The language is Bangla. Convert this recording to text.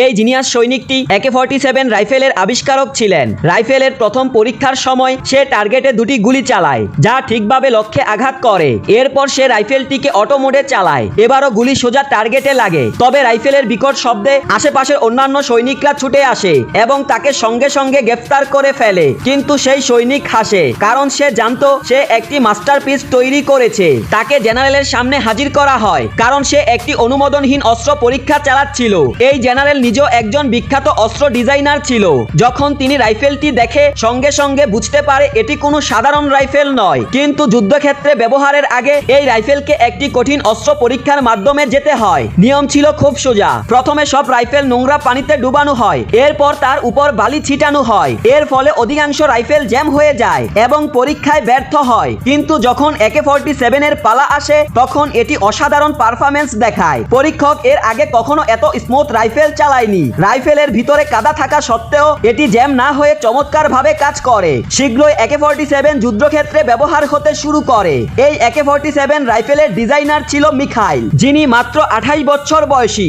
এই জিনিয়াস সৈনিকটি একে ফর্টি সেভেন রাইফেলের আবিষ্কারক ছিলেন। রাইফেলের প্রথম পরীক্ষার সময় সে টার্গেটে দুটি গুলি চালায়, যা ঠিকভাবে লক্ষ্যে আঘাত করে। এরপর সে রাইফেলটিকে অটো মোডে চালায়। এবারও গুলি সোজা টার্গেটে লাগে। তবে রাইফেলের বিকট শব্দে আশেপাশের অন্যান্য সৈনিকরা ছুটে আসে এবং তাকে সঙ্গে সঙ্গে গ্রেফতার করে ফেলে। কিন্তু সেই সৈনিক হাসে, কারণ সে জানতো সে একটি মাস্টারপিস তৈরি করেছে। তাকে জেনারেলের সামনে হাজির করা হয়, কারণ সে একটি অনুমোদনহীন অস্ত্র পরীক্ষা চালাচ্ছিল। এই জেনারেল নিজেও একজন বিখ্যাত অস্ত্র ডিজাইনার ছিল। যখন তিনি রাইফেলটি দেখে সঙ্গে সঙ্গে বুঝতে পারে এটি কোনো সাধারণ রাইফেল নয়। কিন্তু যুদ্ধক্ষেত্রে ব্যবহারের আগে এই রাইফেলকে একটি কঠিন অস্ত্র পরীক্ষার মাধ্যমে যেতে হয়। নিয়ম ছিল খুব সোজা। প্রথমে সব রাইফেল নোংরা পানিতে ডুবানো হয়। এরপর তার উপর বালি ছিটানো হয়। এর ফলে অধিকাংশ রাইফেল জ্যাম হয়ে যায় এবং পরীক্ষায় ব্যর্থ হয়। কিন্তু যখন একে ফোরটি সেভেনের পালা আসে, তখন এটি অসাধারণ পারফরমেন্স দেখায়। পরীক্ষক এর আগে কখনো এত স্মুথ রাইফেল চালায়নি। রাইফেলের ভিতরে কাদা থাকা সত্ত্বেও এটি জ্যাম না হয়ে চমৎকার ভাবে কাজ করে। শীঘ্রই একে ফোরটি সেভেন যুদ্ধক্ষেত্রে ব্যবহার হতে শুরু করে। এই একে ফর্টি সেভেন রাইফেলের ডিজাইনার ছিল মিখাইল, যিনি মাত্র আঠাইশ বছর বয়সী।